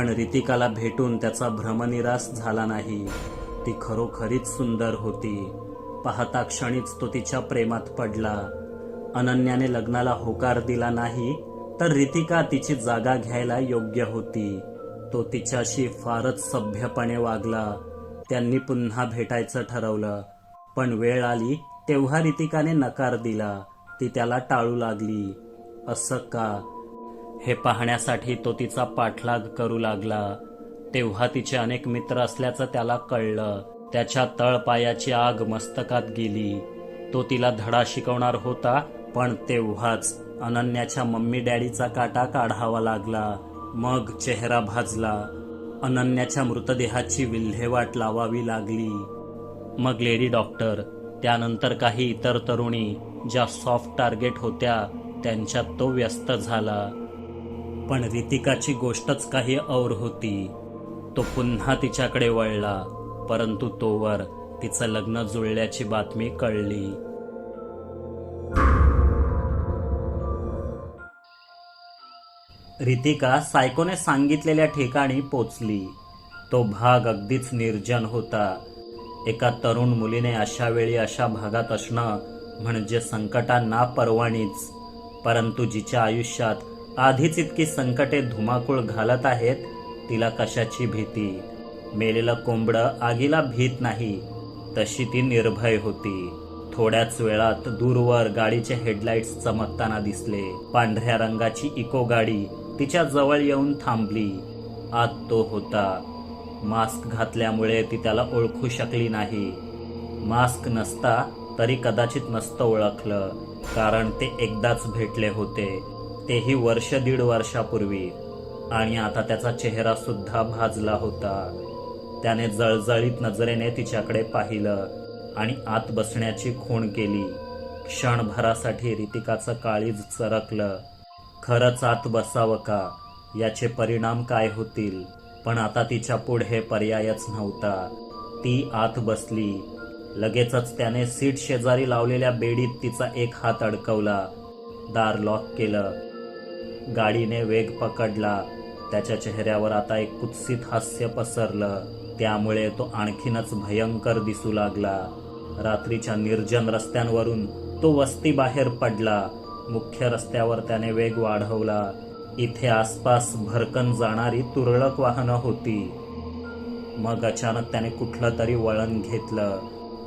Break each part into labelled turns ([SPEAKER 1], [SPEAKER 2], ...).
[SPEAKER 1] पण रितिकाला भेटून त्याचा भ्रमनिरास झाला नाही. ती खरोखरीच सुंदर होती. पाहता क्षणीच तो तिच्या प्रेमात पडला. अनन्याने लग्नाला होकार दिला नाही तर रितिका तिची जागा घ्यायला योग्य होती. तो तिच्याशी फारच सभ्यपणे वागला. त्यांनी पुन्हा भेटायचं ठरवलं. पण वेळ आली तेव्हा रितिकाने नकार दिला. ती त्याला टाळू लागली. असं का? हे पाहण्यासाठी तो तिचा पाठलाग करू लागला. तेव्हा तिचे अनेक मित्र असल्याचं त्याला कळलं. त्याच्या तळपायाची आग मस्तकात गेली. तो तिला धडा शिकवणार होता पण तेव्हाच अनन्याच्या मम्मी डॅडीचा काटा काढावा लागला. मग चेहरा भाजला. अनन्याच्या मृतदेहाची विल्हेवाट लावावी लागली. मग लेडी डॉक्टर त्यानंतर काही इतर तरुणी ज्या सॉफ्ट टार्गेट होत्या त्यांच्यात तो व्यस्त झाला. पण रितिकाची गोष्टच काही और होती. तो पुन्हा तिच्याकडे वळला परंतु तोवर तिचं लग्न जुळल्याची बातमी कळली. रितिका सायकोने सांगितलेल्या ठिकाणी पोचली. तो भाग अगदीच निर्जन होता. एका तरुण मुलीने अशा वेळी अशा भागात असणं म्हणजे संकटांना परवानीच परंतु जिच्या आयुष्यात आधीच इतकी संकटे धुमाकूळ घालत आहेत तिला कशाची भीती? मेलेलं कोंबडं आगीला भीत नाही तशी ती निर्भय होती. थोड्याच वेळात दूरवर गाडीचे हेडलाईट्स चमकताना दिसले. पांढऱ्या रंगाची इको गाडी तिच्या जवळ येऊन थांबली. आत तो होता. मास्क घातल्यामुळे ती त्याला ओळखू शकली नाही. मास्क नसता तरी कदाचित नसतं ओळखलं कारण ते एकदाच भेटले होते. तेही वर्ष दीड वर्षापूर्वी. आणि आता त्याचा चेहरा सुद्धा भाजला होता. त्याने जळजळीत नजरेने तिच्याकडे पाहिलं आणि आत बसण्याची खूण केली. क्षणभरासाठी रितिकाचं काळीज चरकलं. खरंच आत बसावं का? याचे परिणाम काय होतील? पण आता तिच्या पुढे पर्यायच नव्हता. ती आत बसली. लगेचच त्याने सीट शेजारी लावलेल्या बेडीत तिचा एक हात अडकवला. दार लॉक केलं. गाडीने वेग पकडला. त्याच्या चेहऱ्यावर आता एक कुत्सित हास्य पसरलं. त्यामुळे तो आणखीनच भयंकर दिसू लागला. रात्रीच्या निर्जन रस्त्यांवरून तो वस्ती बाहेर पडला. मुख्य रस्त्यावर त्याने वेग वाढवला. इथे आसपास भरकन जाणारी तुरळक वाहनं होती. मग अचानक त्याने कुठलं तरी वळण घेतलं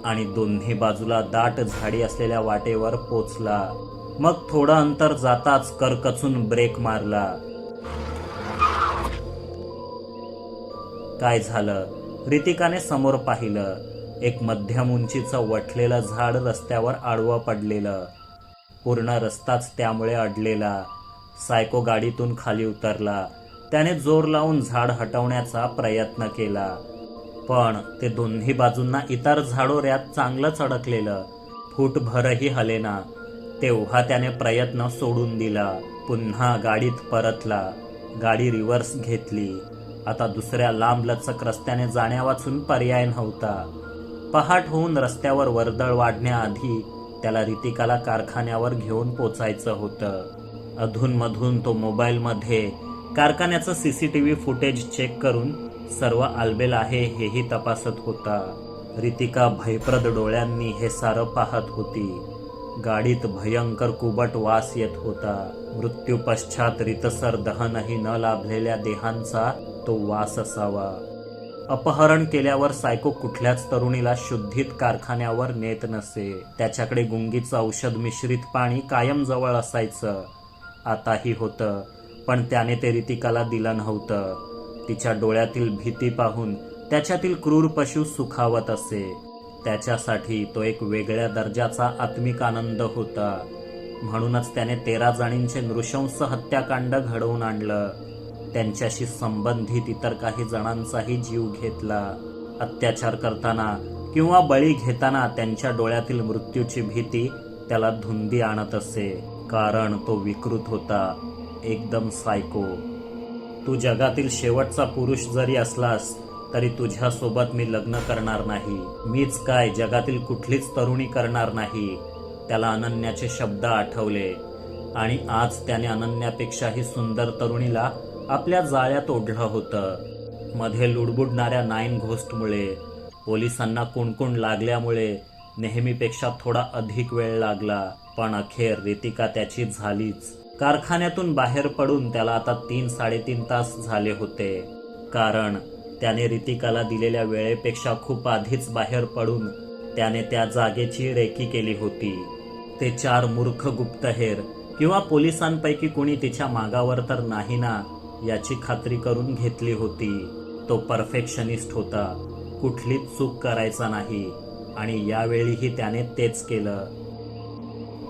[SPEAKER 1] आणि दोन्ही बाजूला दाट झाडी असलेल्या वाटेवर पोचला. मग थोडं अंतर जाताच करकचून ब्रेक मारला. काय झालं? रितिकाने समोर पाहिलं. एक मध्यम उंचीचं वठलेलं झाड रस्त्यावर आडवं पडलेलं. पूर्ण रस्ताच त्यामुळे अडलेला. सायको गाडीतून खाली उतरला. त्याने जोर लावून झाड हटवण्याचा प्रयत्न केला. पण ते दोन्ही बाजूंना इतर झाडोऱ्यात चांगलंच अडकलेलं. फूटभरही हलेना. तेव्हा त्याने प्रयत्न सोडून दिला. पुन्हा गाडीत परतला. गाडी रिव्हर्स घेतली. आता दुसऱ्या लांबलचक रस्त्याने जाण्या वाचून पर्याय नव्हता. पहाट होऊन रस्त्यावर वर्दळ वाढण्याआधी त्याला रितिकाला कारखान्यावर घेऊन पोचायचं होतं. अधूनमधून तो मोबाईलमध्ये कारखान्याचं C C T V footage check करून सर्व आलबेल आहे हेही तपासत होता. रितिका भयप्रद डोळ्यांनी हे सारं पाहत होती. गाडीत भयंकर कुबट वास येत होता. मृत्यूपश्चात रितसर दहनही न लाभलेल्या देहांचा तो वास असावा. अपहरण केल्यावर सायको कुठल्याच तरुणीला शुद्धीत कारखान्यावर नेत नसे. त्याच्याकडे गुंगीचं औषध मिश्रित पाणी कायम जवळ असायचं. आताही होतं पण त्याने ते रितिकाला दिलं नव्हतं. तिच्या डोळ्यातील भीती पाहून त्याच्यातील क्रूर पशु सुखावत असे. त्याच्यासाठी तो एक वेगळ्या दर्जाचा आत्मिक आनंद होता. म्हणूनच त्याने तेरा जणींचे नृशंस हत्याकांड घडवून आणलं. त्यांच्याशी संबंधित इतर काही जणांचाही जीव घेतला. अत्याचार करताना किंवा बळी घेताना त्यांच्या डोळ्यातील मृत्यूची भीती त्याला धुंदी आणत असे कारण तो विकृत होता. एकदम सायको तू जगातील शेवटचा पुरुष जरी असलास तरी तुझ्यासोबत मी लग्न करणार नाही. मीच काय जगातील कुठलीच तरुणी करणार नाही. त्याला अनन्याचे शब्द आठवले. आणि आज त्याने अनन्यापेक्षाही सुंदर तरुणीला आपल्या जाळ्यात ओढलं होतं. मध्ये लुडबुडणाऱ्या नाईन घोस्टमुळे पोलिसांना कुणकुण लागल्यामुळे नेहमीपेक्षा थोडा अधिक वेळ लागला. पण अखेर रितिका त्याची झालीच. कारखान्यातून बाहेर पडून त्याला आता तीन साडेतीन तास झाले होते. कारण त्याने रितिकाला दिलेल्या वेळेपेक्षा खूप आधीच बाहेर पडून त्याने त्या जागेची रेकी केली होती. ते चार मूर्ख गुप्तहेर किंवा पोलिसांपैकी कुणी तिच्या मागावर तर नाही ना याची खात्री करून घेतली होती. तो परफेक्शनिस्ट होता. कुठलीच चूक करायचा नाही. आणि यावेळीही त्याने तेच केलं.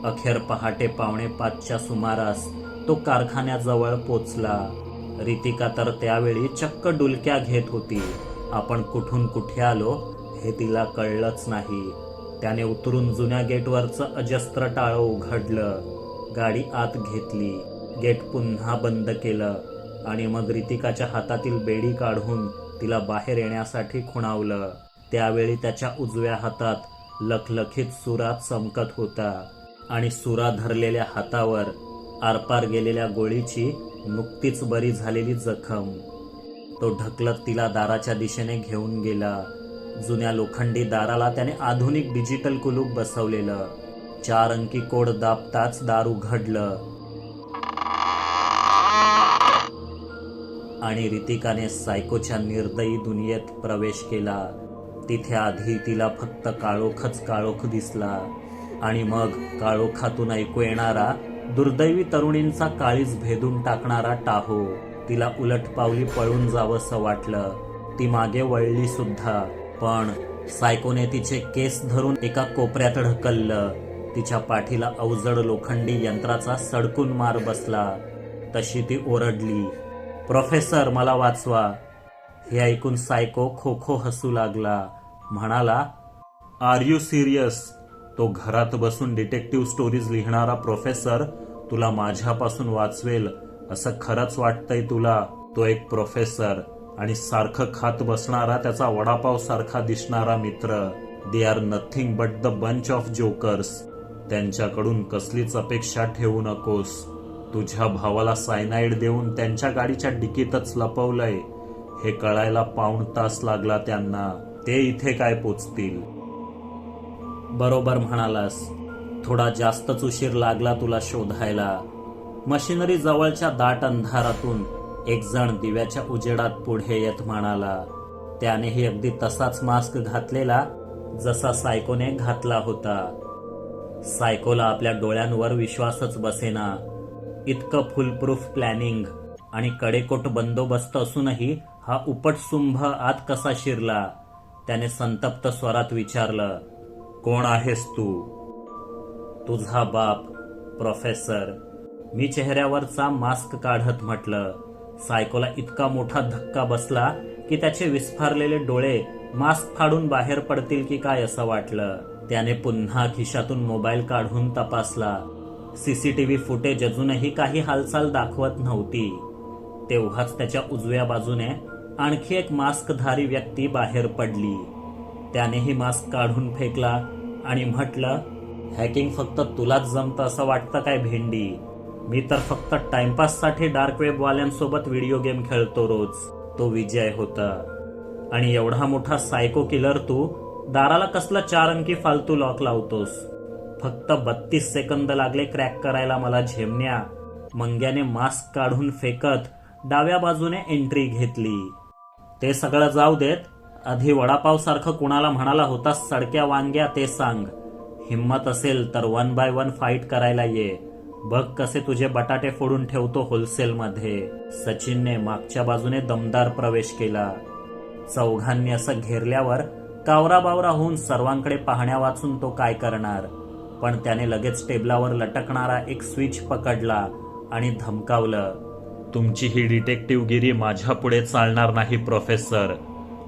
[SPEAKER 1] अखेर पहाटे पावणे पाचच्या सुमारास तो कारखान्याजवळ पोचला. रितिका तर त्यावेळी चक्क डुलक्या घेत होती. आपण कुठून कुठे आलो हे तिला कळलंच नाही. त्याने उतरून जुन्या गेटवरचं अजस्त्र टाळं उघडलं. गाडी आत घेतली. गेट पुन्हा बंद केलं आणि मग रितिकाच्या हातातील बेडी काढून तिला बाहेर येण्यासाठी खुणावलं. त्यावेळी त्याच्या उजव्या हातात लखलखीत सुरा चमकत होता आणि सुरा धरलेल्या हातावर आरपार गेलेल्या गोळीची नुकतीच बरी झालेली जखम. तो ढकलत तिला दाराच्या दिशेने घेऊन गेला. जुन्या लोखंडी दाराला त्याने आधुनिक डिजिटल कुलूप बसवलेलं. चार अंकी कोड दाबताच दार उघडलं आणि रितिकाने सायकोच्या निर्दयी दुनियेत प्रवेश केला. तिथे आधी तिला फक्त काळोखच काळोख दिसला. आणि मग काळोखातून ऐकू येणारा दुर्दैवी तरुणींचा काळीज भेदून टाकणारा टाहो. तिला उलटपावली पळून जावंसं वाटलं. ती मागे वळली सुद्धा. पण सायकोने तिचे केस धरून एका कोपऱ्यात ढकललं. तिच्या पाठीला अवजड लोखंडी यंत्राचा सडकून मार बसला. तशी ती ओरडली प्रोफेसर मला वाचवा. हे ऐकून सायको खो खो हसू लागला. म्हणाला आर यू सिरियस? तो घरात बसून डिटेक्टिव्ह स्टोरीज लिहिणारा प्रोफेसर तुला माझ्यापासून वाचवेल असं खरंच वाटतंय तुला. तो एक प्रोफेसर आणि सारखं खात बसणारा त्याचा वडापाव सारखा दिसणारा मित्र. They are nothing but the bunch of jokers त्यांच्याकडून कसलीच अपेक्षा ठेवू नकोस. तुझ्या भावाला सायनाईड देऊन त्यांच्या गाडीच्या डिकीतच लपवलंय. हे कळायला पाऊण तास लागला त्यांना. ते इथे काय पोचतील? बरोबर म्हणालास. थोडा जास्तच उशीर लागला तुला शोधायला. मशिनरी जवळच्या दाट अंधारातून एक जण दिव्याच्या उजेडात पुढे येत म्हणाला त्यानेही अगदी तसाच मास्क घातलेला जसा सायकोने घातला होता. सायकोला आपल्या डोळ्यांवर विश्वासच बसेना. इतकं फुलप्रूफ प्लॅनिंग आणि कडेकोट बंदोबस्त असूनही हा उपटसुंभ आत कसा शिरला त्याने संतप्त स्वरात विचारलं. कोण आहेस तू? तुझा बाप प्रोफेसर मी चेहऱ्यावरचा मास्क काढत म्हटलं. सायकोला इतका मोठा धक्का बसला की त्याचे विस्फारलेले डोळे मास्क फाडून बाहेर पडतील की काय असं वाटलं. त्याने पुन्हा खिशातून मोबाईल काढून तपासला. सीसीटीव्ही फुटेज अजूनही काही हालचाल दाखवत नव्हती. तेव्हाच त्याच्या उजव्या बाजूने आणखी एक मास्कधारी व्यक्ती बाहेर पडली. त्यानेही मास्क काढून फेकला आणि म्हटलं हॅकिंग फक्त तुलाच जमतं असं वाटतं काय भेंडी? मी तर फक्त टाइमपाससाठी डार्क वेबवाल्यांसोबत व्हिडिओ गेम खेळतो रोज. तो विजय होता. आणि एवढा मोठा सायको किलर तू दाराला कसला चार अंकी फालतू लॉक लावतोस? फक्त बत्तीस सेकंद लागले क्रॅक करायला मला झेमण्या. मंग्याने मास्क काढून फेकत डाव्या बाजूने एंट्री घेतली. ते सगळं जाऊ देत आधी वडापाव सारखं कुणाला म्हणाला होता सडक्या वांग्या ते सांग. हिम्मत असेल तर वन बाय वन फाईट करायला ये. बघ कसे तुझे बटाटे फोडून ठेवतो होलसेलमध्ये. सचिनने मागच्या बाजूने दमदार प्रवेश केला. चौघांनी असं घेरल्यावर कावरा बावरा होऊन सर्वांकडे पाहण्या वाचून तो काय करणार? पण त्याने लगेच टेबलावर लटकणारा एक स्विच पकडला आणि धमकावलं तुमची ही डिटेक्टिव्हगिरी माझ्या पुढे चालणार नाही प्रोफेसर.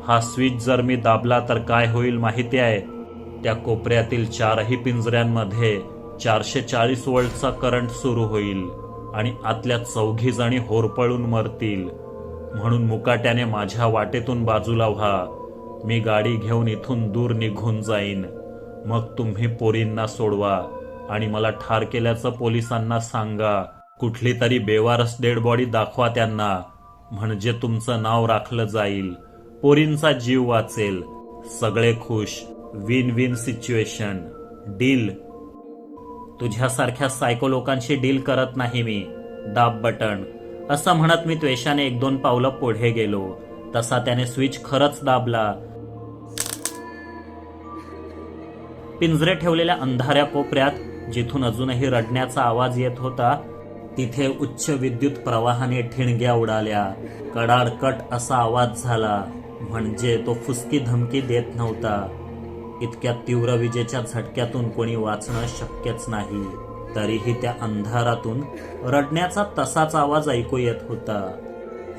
[SPEAKER 1] हा स्विच जर मी दाबला तर काय होईल माहिती आहे? त्या कोपऱ्यातील चारही पिंजऱ्यांमध्ये चारशे चाळीस वोल्टचा करंट सुरू होईल आणि आतल्या चौघी जणी होरपळून मरतील. म्हणून मुकाट्याने माझ्या वाटेतून बाजूला व्हा मी गाडी घेऊन इथून दूर निघून जाईन. मग तुम्ही पोरींना सोडवा आणि मला ठार केल्याचं पोलिसांना सांगा. कुठली तरी बेवारस डेड बॉडी दाखवा त्यांना. म्हणजे तुमचं नाव राखलं जाईल. पोरींचा जीव वाचेल. सगळे खुश. विन विन सिच्युएशन डील तुझ्यासारख्या सायको लोकांशी डील करत नाही मी. दाब बटन असं म्हणत मी त्वेषाने एक दोन पावलं पुढे गेलो. तसा त्याने स्विच खरंच दाबला. पिंजरे ठेवलेल्या अंधाऱ्या कोपऱ्यात जिथून अजूनही रडण्याचा आवाज येत होता तिथे उच्च विद्युत प्रवाहाने ठिणग्या उडाल्या. कडाडकट असा आवाज झाला. म्हणजे तो फुसकी धमकी देत नव्हता. इतक्या तीव्र विजेच्या झटक्यातून कोणी वाचणं शक्यच नाही. तरीही त्या अंधारातून रडण्याचा तसाच आवाज ऐकू येत होता.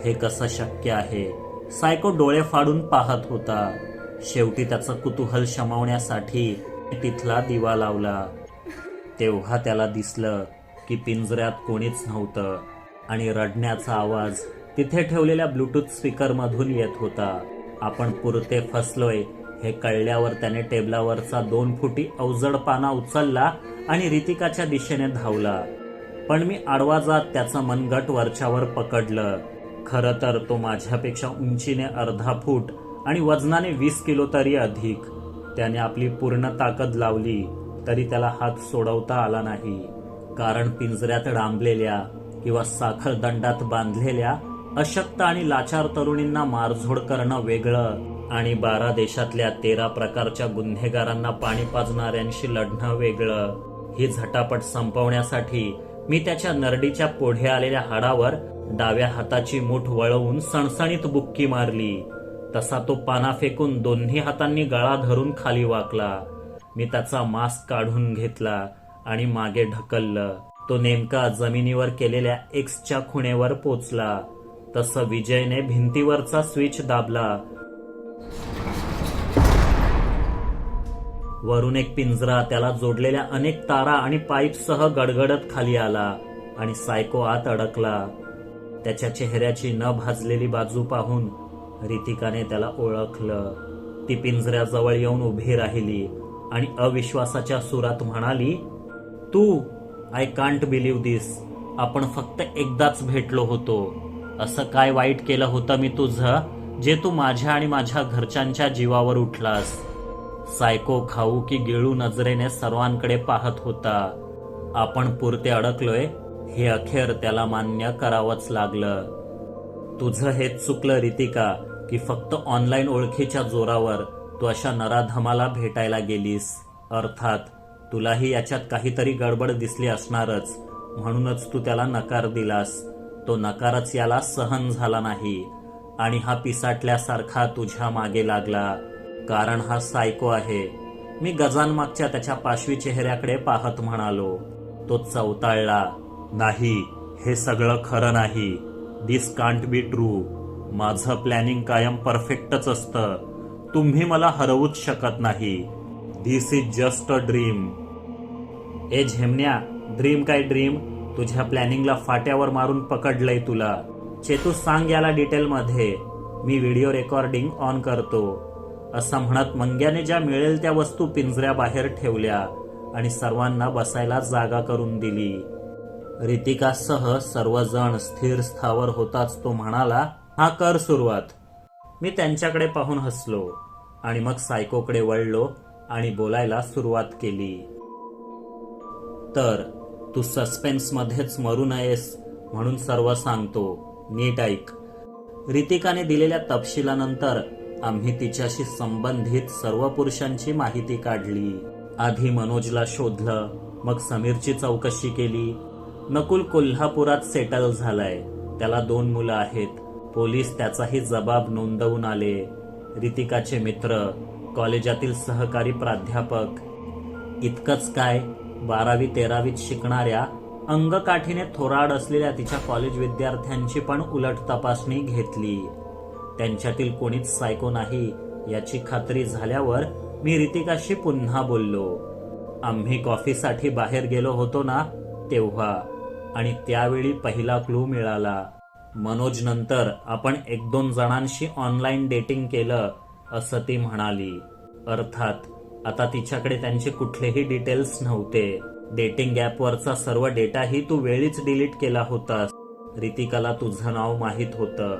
[SPEAKER 1] हे कसं शक्य आहे? सायको डोळे फाडून पाहत होता. शेवटी त्याचं कुतूहल शमवण्यासाठी तिथला दिवा लावला. तेव्हा त्याला दिसलं की पिंजऱ्यात कोणीच नव्हतं आणि रडण्याचा आवाज तिथे ठेवलेल्या ब्लूटूथ स्पीकरमधून येत होता. आपण पुरते फसलोय. हे कळल्यावर त्याने टेबलावरचा दोन फुटी अवजड पाना उचलला आणि रितिकाच्या दिशेने धावला. पण मी आडवा जात त्याचं मनगट वरच्यावर पकडलं. खरं तर तो माझ्यापेक्षा उंचीने अर्धा फूट आणि वजनाने वीस किलो तरी अधिक. त्याने आपली पूर्ण ताकद लावली तरी त्याला हात सोडवता आला नाही. कारण पिंजऱ्यात डांबलेल्या किंवा साखर दंडात बांधलेल्या अशक्त आणि लाचार तरुणींना मारझोड करणं वेगळं आणि बारा देशातल्या तेरा प्रकारच्या गुन्हेगारांना पाणी पाजणाऱ्यांशी लढणं वेगळं. ही झटापट संपवण्यासाठी मी त्याच्या नरडीच्या पुढे आलेल्या हाडावर डाव्या हाताची मूठ वळवून सणसणीत बुक्की मारली. तसा तो पाना फेकून दोन्ही हातांनी गळा धरून खाली वाकला. मी त्याचा मास्क काढून घेतला आणि मागे ढकललं. तो नेमका जमिनीवर केलेल्या एक्सच्या खुणेवर पोचला. तसं विजयने भिंतीवरचा स्विच दाबला. वरून एक पिंजरा त्याला जोडलेल्या अनेक तारा आणि पाईपसह गडगडत खाली आला आणि सायको आत अडकला. त्याच्या चेहऱ्याची न भाजलेली बाजू पाहून रितिकाने त्याला ओळखलं. ती पिंजऱ्याजवळ येऊन उभी राहिली आणि अविश्वासाच्या सुरात म्हणाली तू आय कांट बिलीव्ह दिस आपण फक्त एकदाच भेटलो होतो. असं काय वाईट केलं होतं मी तुझं? जे तू माझ्या आणि माझ्या घरच्यांच्या जीवावर उठलास. सायको खाऊ की गिळू नजरेने सर्वांकडे पाहत होता. आपण पुरते अडकलोय हे अखेर त्याला मान्य करावंच लागलं. तुझं हेच चुकलं रितिका की फक्त ऑनलाईन ओळखीच्या जोरावर तू अशा नराधमाला भेटायला गेलीस. अर्थात तुलाही याच्यात काहीतरी गडबड दिसली असणारच म्हणूनच तू त्याला नकार दिलास. तो नकारच याला सहन झाला नाही आणि हा पिसाटल्यासारखा तुझ्या मागे लागला. कारण हा सायको आहे. मी गजानमागच्या त्याच्या पाशवी चेहऱ्याकडे पाहत म्हणालो तो चवताळला नाही हे सगळं खरं नाही. दिस कांट बी ट्रू माझं प्लॅनिंग कायम परफेक्टच असतं. तुम्ही मला हरवूच शकत नाही. This is just a dream ए झेमन्या ड्रीम काय ड्रीम तुझ्या प्लॅनिंगला फाट्यावर मारून पकडलंय तुला. चेतू सांग याला डिटेलमध्ये. मी व्हिडिओ रेकॉर्डिंग ऑन करतो. असं म्हणत मंग्याने ज्या मिळेल त्या वस्तू पिंजऱ्याबाहेर ठेवल्या आणि सर्वांना बसायला जागा करून दिली. रितिकासह सर्वजण स्थिर स्थावर होताच तो म्हणाला हा कर सुरुवात. मी त्यांच्याकडे पाहून हसलो आणि मग सायकोकडे वळलो आणि बोलायला सुरुवात केली. तर तू सस्पेन्समध्येच मरू नयेस म्हणून सर्व सांगतो. नीट ऐक. रितिकाने दिलेल्या तपशिलानंतर आम्ही तिच्याशी संबंधित सर्व पुरुषांची माहिती काढली. आधी मनोजला शोधलं मग समीरची चौकशी केली. नकुल कोल्हापुरात सेटल झालाय. त्याला दोन मुलं आहेत. पोलीस त्याचाही जबाब नोंदवून आले. रितिकाचे मित्र कॉलेजातील सहकारी प्राध्यापक. इतकंच काय? बारावी तेरावीत शिकणाऱ्या अंगकाठीने थोराड असलेल्या तिच्या कॉलेज विद्यार्थ्यांची पण उलट तपासणी घेतली. त्यांच्यातील कोणीच सायको नाही याची खात्री झाल्यावर मी रितिकाशी पुन्हा बोललो. आम्ही कॉफीसाठी बाहेर गेलो होतो ना तेव्हा. आणि त्यावेळी पहिला क्लू मिळाला. मनोज नंतर आपण एक दोन जणांशी ऑनलाईन डेटिंग केलं असं ती म्हणाली. अर्थात आता तिच्याकडे त्यांचे कुठलेही डिटेल्स नव्हते. डेटिंग ॲपवरचा सर्व डेटाही तू वेळीच डिलीट केला होतास. रितिकाला तुझं नाव माहीत होतं.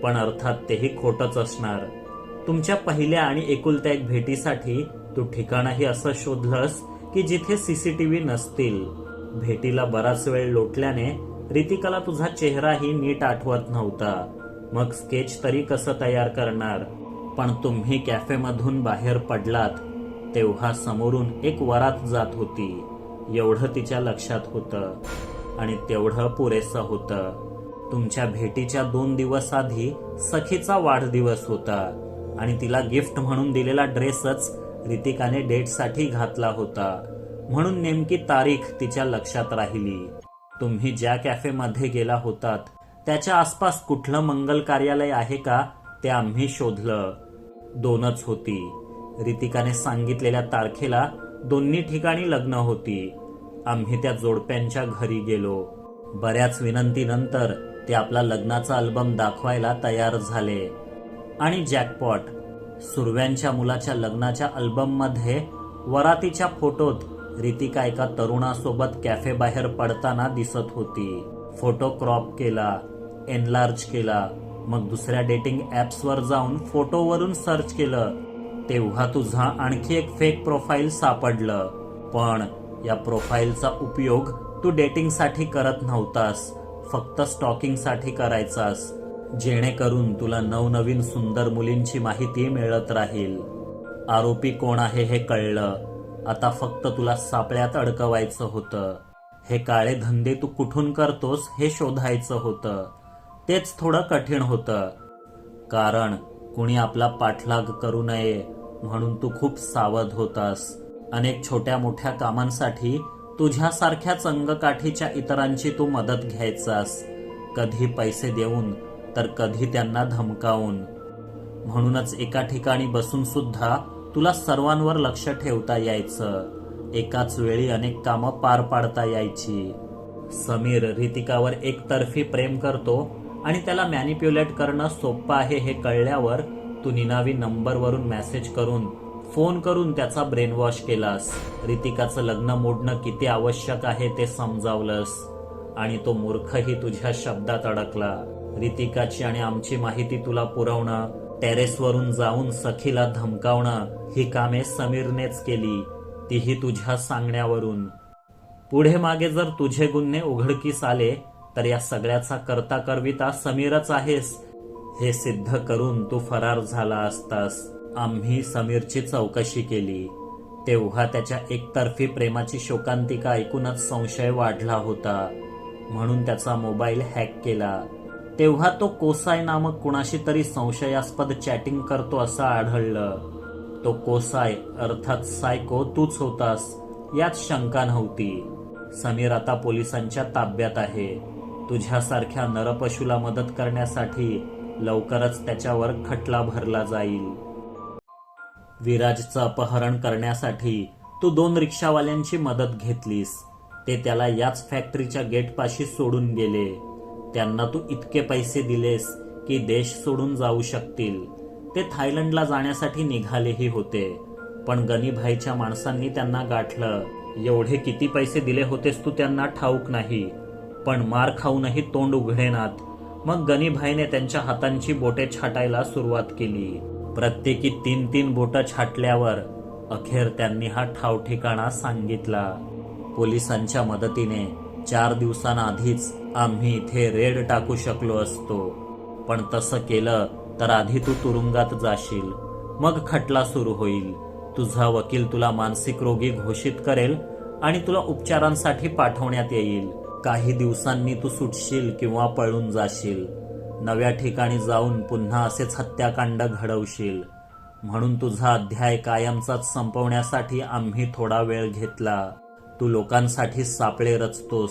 [SPEAKER 1] पण अर्थात तेही खोटंच असणार. तुमच्या पहिल्या आणि एकुलत्या एक भेटीसाठी तू ठिकाणही असं शोधलंस की जिथे सीसीटीव्ही नसतील. भेटीला बराच वेळ लोटल्याने रितिकाला तुझा चेहराही नीट आठवत नव्हता. मग स्केच तरी कसं तयार करणार? पण तुम्ही कॅफेमधून बाहेर पडलात. तेव्हा समोरून एक वरात जात होती. एवढं तिच्या लक्षात होतं. आणि तेवढं पुरेसं होतं. तुमच्या भेटीच्या दोन दिवस आधी सखीचा वाढदिवस होता. आणि तिला गिफ्ट म्हणून दिलेला ड्रेसच रितिकाने डेटसाठी घातला होता. म्हणून नेमकी तारीख तिच्या लक्षात राहिली. तुम्ही ज्या कॅफेमध्ये गेला होतात त्याच्या आसपास कुठलं मंगल कार्यालय आहे का ते आम्ही शोधलं. दोनच होती. रितिकाने सांगितलेल्या तारखेला दोन्ही ठिकाणी लग्न होती. आम्ही त्या जोडप्यांच्या घरी गेलो. बऱ्याच विनंतीनंतर ते आपला लग्नाचा अल्बम दाखवायला तयार झाले. आणि जॅकपॉट सुरव्यांच्या मुलाच्या लग्नाच्या अल्बममध्ये वरातीच्या फोटोत रितिका एका तरुणासोबत कॅफे बाहेर पडताना दिसत होती. फोटो क्रॉप केला एनलार्ज केला मग दुसऱ्या डेटिंग ॲप्सवर जाऊन फोटोवरून सर्च केलं. तेव्हा तुझा आणखी एक फेक प्रोफाईल सापडलं. पण या प्रोफाईलचा उपयोग तू डेटिंगसाठी करत नव्हतास. फक्त स्टॉकिंगसाठी करायचास. जेणेकरून तुला नवनवीन सुंदर मुलींची माहिती मिळत राहील. आरोपी कोण आहे हे कळलं. आता फक्त तुला सापळ्यात अडकवायचं होतं. हे काळे धंदे तू कुठून करतोस हे शोधायचं होतं. तेच थोडं कठीण होतं. कारण कुणी आपला पाठलाग करू नये. म्हणून तू खूप सावध होतास. अनेक छोट्या मोठ्या कामांसाठी तुझ्यासारख्या चंगकाठीच्या इतरांची तू मदत घ्यायचास. कधी पैसे देऊन तर कधी त्यांना धमकावून. म्हणूनच एका ठिकाणी बसून सुद्धा तुला सर्वांवर लक्ष ठेवता यायचं. एकाच वेळी अनेक कामं पार पाडता यायची. समीर रितिकावर एकतर्फी प्रेम करतो आणि त्याला मॅनिप्युलेट करणं सोपं आहे हे कळल्यावर तू निनावी नंबरवरून मेसेज करून फोन करून त्याचा ब्रेनवॉश केलास. रितिकाचं लग्न मोडणं किती आवश्यक आहे ते समजावलंस. आणि तो मूर्खही तुझ्या शब्दात अडकला. रितिकाची आणि आमची माहिती तुला पुरवणं टेरेसवरून जाऊन सखीला धमकावणं ही कामे समीरनेच केली. तीही तुझ्या सांगण्यावरून. पुढे मागे जर तुझे गुन्हे उघडकीस आले तर या सगळ्याचा करता करविता समीरच आहेस. हे सिद्ध करून तू फरार झाला असतास. आम्ही समीरची चौकशी केली. तेव्हा त्याच्या एकतर्फी प्रेमाची शोकांतिका ऐकूनच संशय वाढला होता. म्हणून त्याचा मोबाईल हॅक केला. तेव्हा तो कोसाय नामक कुणाशी तरी संशयास्पद चॅटिंग करतो असं आढळलं. तो कोसाय अर्थात सायको तूच होतास यात शंका नव्हती. समीर आता पोलिसांच्या ताब्यात आहे. तुझ्यासारख्या नरपशूला मदत करण्यासाठी लवकरच त्याच्यावर खटला भरला जाईल. विराजचं अपहरण करण्यासाठी तू दोन रिक्षावाल्यांची मदत घेतलीस. ते त्याला याच फॅक्टरीच्या गेटपाशी सोडून गेले. त्यांना तू इतके पैसे दिलेस की देश सोडून जाऊ शकतील. ते थायलंडला जाण्यासाठी निघालेही होते. पण गनीभाईच्या माणसांनी त्यांना गाठलं. एवढे किती पैसे दिले होतेस तू त्यांना ठाऊक नाही. पण मार खाऊनही तोंड उघडेनात मग गनीभाईने त्यांच्या हातांची बोटे छाटायला सुरुवात केली. प्रत्येकी तीन तीन बोटं छाटल्यावर अखेर त्यांनी हा ठाव ठिकाणा सांगितला. पोलिसांच्या मदतीने चार दिवसांआधीच आम्ही इथे रेड टाकू शकलो असतो. पण तसं केलं तर आधी तू तुरुंगात जाशील. मग खटला सुरू होईल. तुझा वकील तुला मानसिक रोगी घोषित करेल आणि तुला उपचारांसाठी पाठवण्यात येईल. काही दिवसांनी तू सुटशील किंवा पळून जाशील. नव्या ठिकाणी जाऊन पुन्हा असेच हत्याकांड घडवशील. म्हणून तुझा अध्याय कायमचाच संपवण्यासाठी आम्ही थोडा वेळ घेतला. तू लोकांसाठी सापळे रचतोस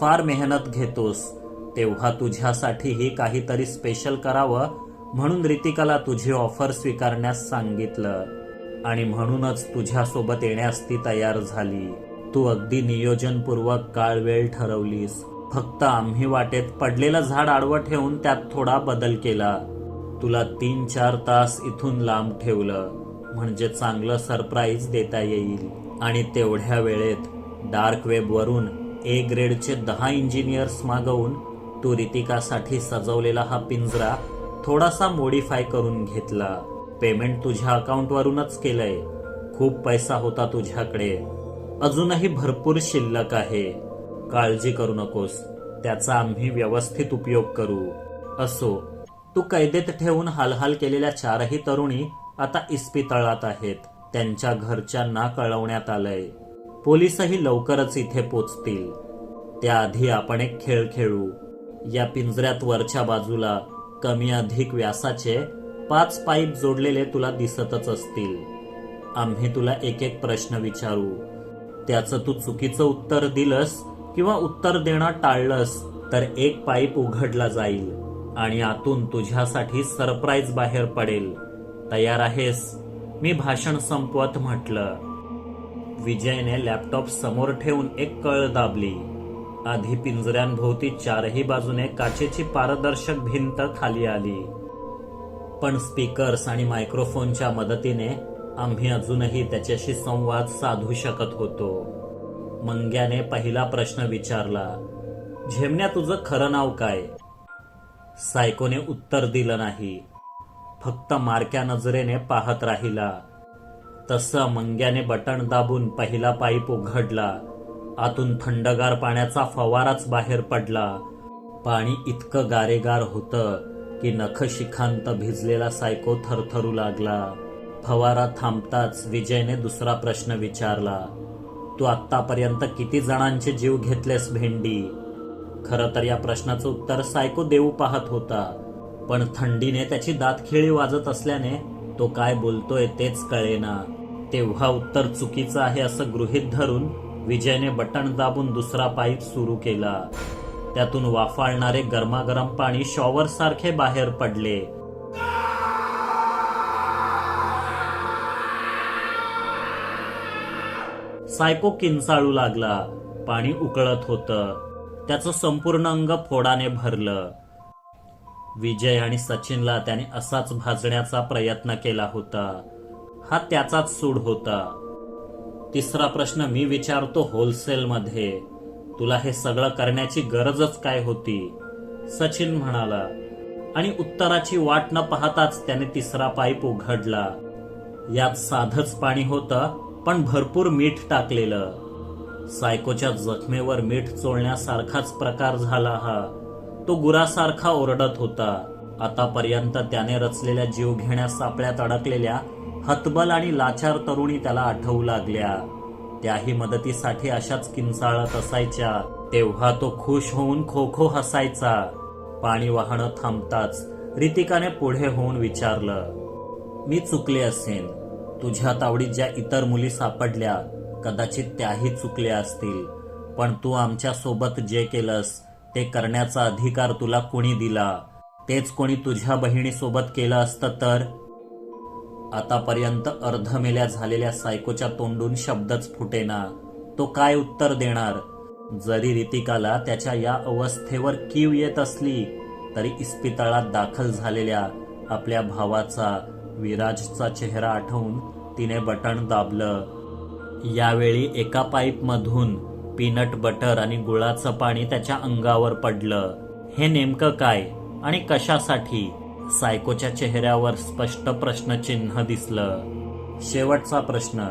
[SPEAKER 1] फार मेहनत घेतोस. तेव्हा तुझ्यासाठीही काहीतरी स्पेशल करावं म्हणून रितिकाला तुझी ऑफर स्वीकारण्यास सांगितलं. आणि म्हणूनच तुझ्यासोबत येण्यास ती तयार झाली. तू अगदी नियोजनपूर्वक काळ वेळ ठरवलीस. फक्त आम्ही वाटेत पडलेलं झाड आडवं ठेवून त्यात थोडा बदल केला. तुला तीन चार तास इथून लांब ठेवलं. म्हणजे चांगलं सरप्राईज देता येईल. आणि तेवढ्या वेळेत डार्क वेबवरून ए ग्रेडचे दहा इंजिनियर्स मागवून तू रितिकासाठी सजवलेला हा पिंजरा थोडासा मोडीफाय करून घेतला. पेमेंट तुझ्या अकाउंटवरूनच केलंय. खूप पैसा होता तुझ्याकडे. अजूनही भरपूर शिल्लक आहे. काळजी करू नकोस. त्याचा आम्ही व्यवस्थित उपयोग करू. असो तू कैदेत ठेवून हालहाल केलेल्या चारही तरुणी आता इस्पितळात आहेत. त्यांच्या घरच्यांना कळवण्यात आलंय. पोलीसही लवकरच इथे पोचतील. त्याआधी आपण एक खेळ खेळू. या पिंजऱ्यात वरच्या बाजूला कमी अधिक व्यासाचे पाच पाईप जोडलेले तुला दिसतच असतील. आम्ही तुला एक एक प्रश्न विचारू. त्याचं तू चुकीचं उत्तर दिलंस किंवा उत्तर देणं टाळलंस तर एक पाईप उघडला जाईल आणि आतून तुझ्यासाठी सरप्राईज बाहेर पडेल. तयार आहेस? मी भाषण संपवत म्हटलं. विजयने लॅपटॉप समोर ठेवून एक कळ दाबली. आधी पिंजऱ्यांभोवती चारही बाजूने काचेची पारदर्शक भिंत खाली आली. पण स्पीकर्स आणि मायक्रोफोनच्या मदतीने आम्ही अजूनही त्याच्याशी संवाद साधू शकत होतो. मंग्याने पहिला प्रश्न विचारला झेमण्या तुझं खरं नाव काय? सायकोने उत्तर दिलं नाही. फक्त मारक्या नजरेने पाहत राहिला. तसं मंग्याने बटण दाबून पहिला पाईप उघडला. आतून थंडगार पाण्याचा फवाराच बाहेर पडला. पाणी इतकं गारेगार होतं की नखशिखांत भिजलेला सायको थरथरू लागला. फवारा थांबताच विजयने दुसरा प्रश्न विचारला तू आत्तापर्यंत किती जणांचे जीव घेतलेस भेंडी? खरं तर या प्रश्नाचं उत्तर सायको देऊ पाहत होता पण थंडीने त्याची दातखिळी वाजत असल्याने तो काय बोलतोय तेच कळेना. तेव्हा उत्तर चुकीचं आहे असं गृहीत धरून विजयने बटण दाबून दुसरा पाईप सुरू केला. त्यातून वाफाळणारे गरमागरम पाणी शॉवर सारखे बाहेर पडले. सायको किंचाळू लागला. पाणी उकळत होतं. त्याचं संपूर्ण अंग फोडाने भरलं. विजय आणि सचिनला त्याने असाच भाजण्याचा प्रयत्न केला होता. हा त्याचाच सूड होता. तिसरा प्रश्न मी विचारतो होलसेलमध्ये. तुला हे सगळं करण्याची गरजच काय होती? सचिन म्हणाला. आणि उत्तराची वाट न पाहताच त्याने तिसरा पाईप उघडला. यात साधच पाणी होतं. पण भरपूर मीठ टाकलेलं. सायकोच्या जखमेवर मीठ चोळण्यासारखाच प्रकार झाला हा. तो गुरासारखा ओरडत होता. आतापर्यंत त्याने रचलेल्या जीवघेण्या सापळ्यात अडकलेल्या हतबल आणि लाचार तरुणी त्याला आठवू लागल्या. त्याही मदतीसाठी अशाच किंचाळत असायच्या. तेव्हा तो खुश होऊन खो खो हसायचा. पाणी वाहणं थांबताच रितिकाने पुढे होऊन विचारलं मी चुकले असेन. तुझ्या तावडीत ज्या इतर मुली सापडल्या कदाचित त्याही चुकल्या असतील. पण तू आमच्यासोबत जे केलंस ते करण्याचा अधिकार तुला कुणी दिला? तेच कोणी तुझ्या बहिणीसोबत केलं असतं तर? आतापर्यंत अर्धमेल्या झालेल्या सायकोच्या तोंडून शब्दच फुटेना. तो काय उत्तर देणार? जरी रितिकाला त्याच्या या अवस्थेवर कीव येत असली तरी इस्पितळात दाखल झालेल्या आपल्या भावाचा विराजचा चेहरा आठवून तिने बटण दाबलं. यावेळी एका पाईपमधून पीनट बटर आणि गुळाचं पाणी त्याच्या अंगावर पडलं. हे नेमकं काय आणि कशासाठी? सायकोच्या चेहऱ्यावर स्पष्ट प्रश्नचिन्ह दिसलं. शेवटचा प्रश्न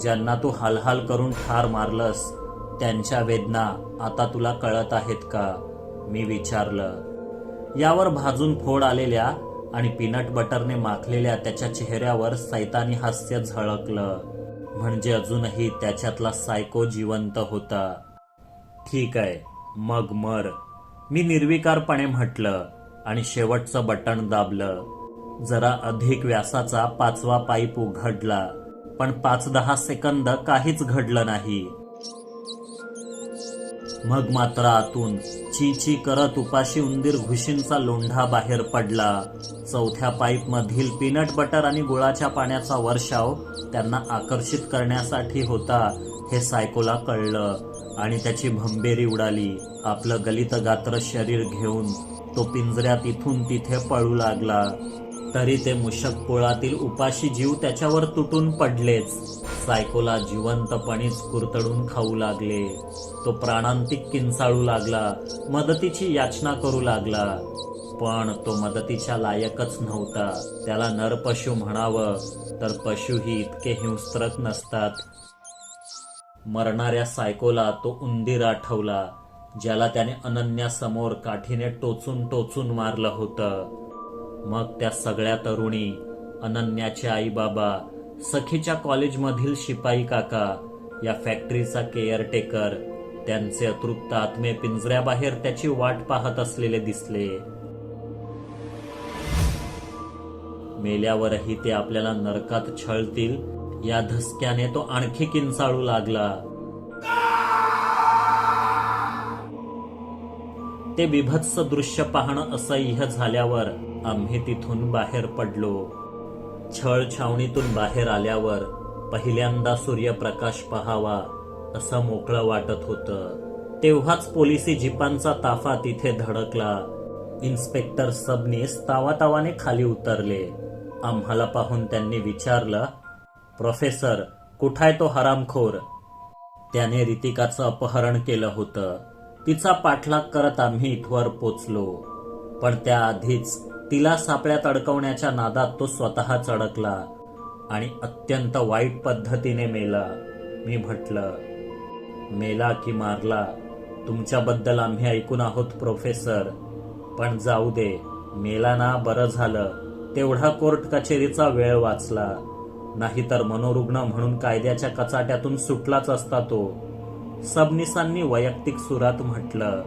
[SPEAKER 1] ज्यांना तू हालहाल करून ठार मारलंस त्यांच्या वेदना आता तुला कळत आहेत का? मी विचारलं. यावर भाजून फोड आलेल्या आणि पीनट बटरने माखलेल्या त्याच्या चेहऱ्यावर सैतानी हास्य झळकलं. म्हणजे अजूनही त्याच्यातला सायको जिवंत होता. ठीक आहे मग मर. मी निर्विकारपणे म्हटलं आणि शेवटचं बटण दाबलं. जरा अधिक व्यासाचा पाचवा पाईप उघडला पण पाच दहा सेकंद काहीच घडलं नाही. मग मात्र आतून ची ची करत उपाशी उंदीर घुशींचा लोंढा बाहेर पडला. चौथ्या पाईपमधील पीनट बटर आणि गुळाच्या पाण्याचा वर्षाव त्यांना आकर्षित करण्यासाठी होता हे सायकोला कळलं आणि त्याची भंबेरी उडाली. आपलं गलित गात्र शरीर घेऊन तो पिंजऱ्यात इथून तिथे पळू लागला. तरी ते मुशक पोळातील उपाशी जीव त्याच्यावर तुटून पडलेच. सायकोला जिवंतपणीच कुरतडून खाऊ लागले. तो प्राणांतिक किंचाळू लागला. मदतीची याचना करू लागला. पण तो मदतीच्या लायकच नव्हता. त्याला नरपशु म्हणावं. तर पशुही इतके हिंस्त्रक नसतात. मरणाऱ्या सायकोला तो उंदीर आठवला ज्याला त्याने अनन्यासमोर काठीने टोचून टोचून मारलं होतं. मग त्या सगळ्या तरुणी अनन्याचे आई बाबा सखीच्या कॉलेजमधील शिपाई काका या फॅक्टरीचा केअरटेकर त्यांचे अतृप्त आत्मे पिंजऱ्याबाहेर त्याची वाट पाहत असलेले दिसले. मेल्यावरही ते आपल्याला नरकात छळतील या धसक्याने तो आणखी किंचाळू लागला. ते बिभत्स दृश्य पाहणं असह्य झाल्यावर आम्ही तिथून बाहेर पडलो. छळ छावणीतून बाहेर आल्यावर पहिल्यांदा सूर्यप्रकाश पहावा असं मोकळं वाटत होतं. तेव्हाच पोलिसी जिपांचा ताफा तिथे धडकला. इन्स्पेक्टर सबनीस तावातावाने खाली उतरले. आम्हाला पाहून त्यांनी विचारलं प्रोफेसर कुठाय तो हरामखोर? त्याने रितिकाचं अपहरण केलं होतं. तिचा पाठलाग करत आम्ही इथवर पोचलो. पण त्याआधीच तिला सापळ्यात अडकवण्याच्या नादात तो स्वतःच अडकला आणि अत्यंत वाईट पद्धतीने मेला. मी म्हटलं मेला की मारला. तुमच्याबद्दल आम्ही ऐकून आहोत प्रोफेसर. पण जाऊ दे मेला ना बरं झालं. तेवढा कोर्ट कचेरीचा वेळ वाचला. नाहीतर मनोरुग्ण म्हणून कायद्याच्या कचाट्यातून सुटलाच असता तो. सबनिसांनी वैयक्तिक सुरात म्हटलं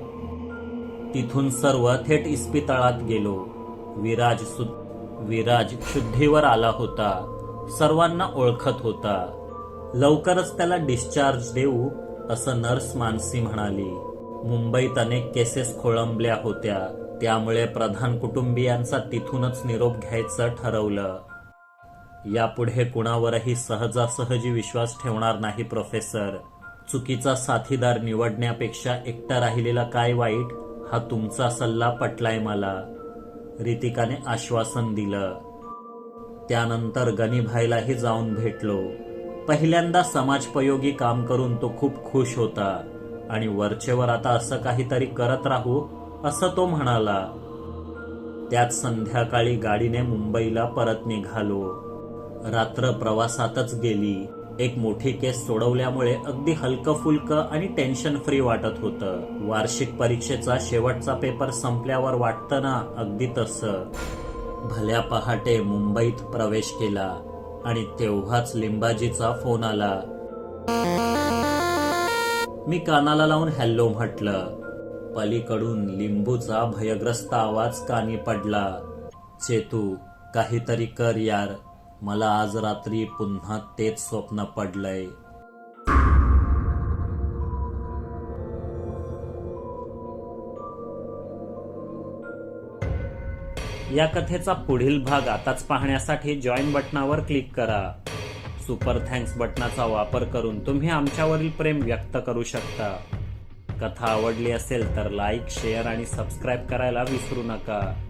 [SPEAKER 1] तिथून सर्व थेट इस्पितळात गेलो. विराज सु विराज शुद्धीवर आला होता. सर्वांना ओळखत होता. लवकरच त्याला डिस्चार्ज देऊ असं नर्स मानसी म्हणाली. मुंबईत अनेक केसेस खोळंबल्या होत्या. त्यामुळे प्रधान कुटुंबियांचा तिथूनच निरोप घ्यायचं ठरवलं. यापुढे कुणावरही सहजासहजी विश्वास ठेवणार नाही प्रोफेसर चुकीचा साथीदार निवडण्यापेक्षा एकटा राहिलेला काय वाईट? हा तुमचा सल्ला पटलाय मला. रितिकाने आश्वासन दिलं. त्यानंतर गनीभाईलाही जाऊन भेटलो. पहिल्यांदा समाजपयोगी काम करून तो खूप खुश होता. आणि वरचेवर आता असं काहीतरी करत राहू असं तो म्हणाला. त्यात संध्याकाळी गाडीने मुंबईला परत निघालो. रात्र प्रवासातच गेली. एक मोठी केस सोडवल्यामुळे अगदी हलकं फुलकं आणि टेन्शन फ्री वाटत होतं. वार्षिक परीक्षेचा शेवटचा पेपर संपल्यावर वाटतं ना अगदी तसं. भल्या पहाटे मुंबईत प्रवेश केला आणि तेव्हाच लिंबाजीचा फोन आला. मी कानाला लावून हॅल्लो म्हटलं. पलीकडून लिंबूचा भयग्रस्त आवाज कानी पडला. चेतू काहीतरी कर यार. मला आज रात्री पुन्हा तेच स्वप्न पडलंय. या कथेचा पुढील भाग आताच पाहण्यासाठी जॉईन बटनावर क्लिक करा. सुपर थँक्स बटनाचा वापर करून तुम्ही आमच्यावरील प्रेम व्यक्त करू शकता. कथा आवडली असेल तर लाईक शेअर आणि सबस्क्राईब करायला विसरू नका.